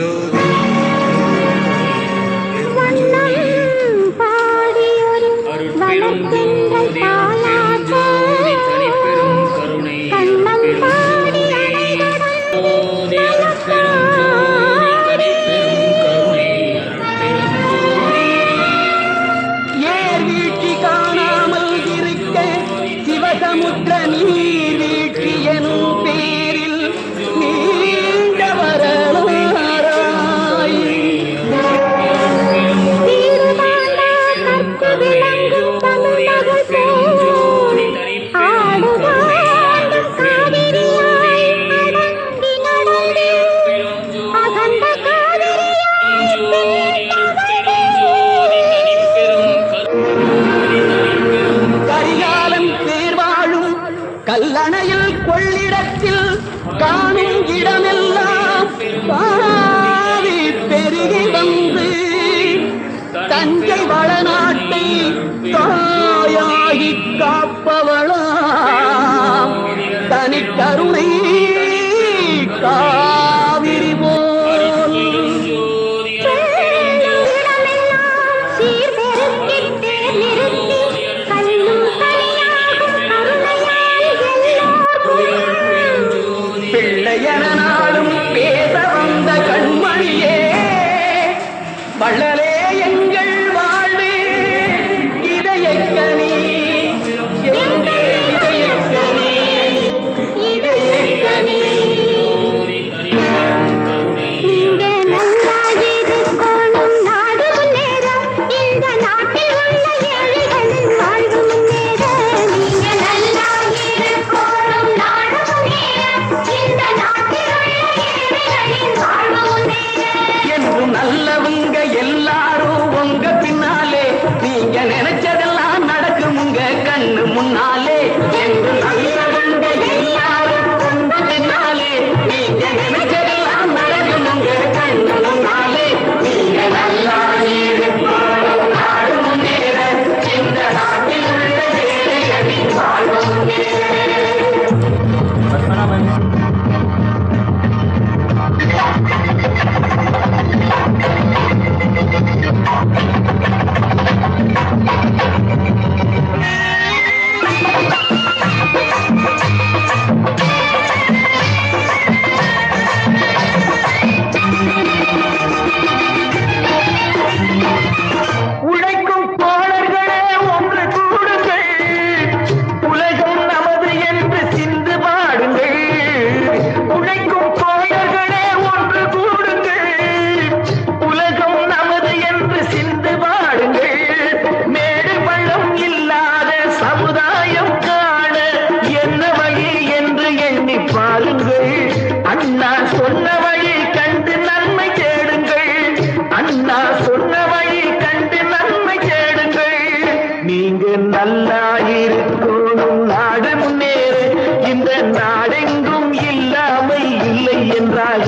angels. கல்லணையில் கொள்ளிடத்தில் காணும் இடமெல்லாம் பாவி பெருகி வந்து தஞ்சை வளநாட்டை தாயாகி காப்பவளாம். தனி கருணை எண்ணி பாருங்கள். அண்ணா சொன்ன வழி கண்டு நன்மை தேடுங்கள். அண்ணா சொன்ன வழி கண்டு நன்மை தேடுங்கள். நீங்க நல்லா இருக்கணும். நாடு முன்னேறு. இந்த நாடெங்கும் இல்லாமல் இல்லை என்றாக.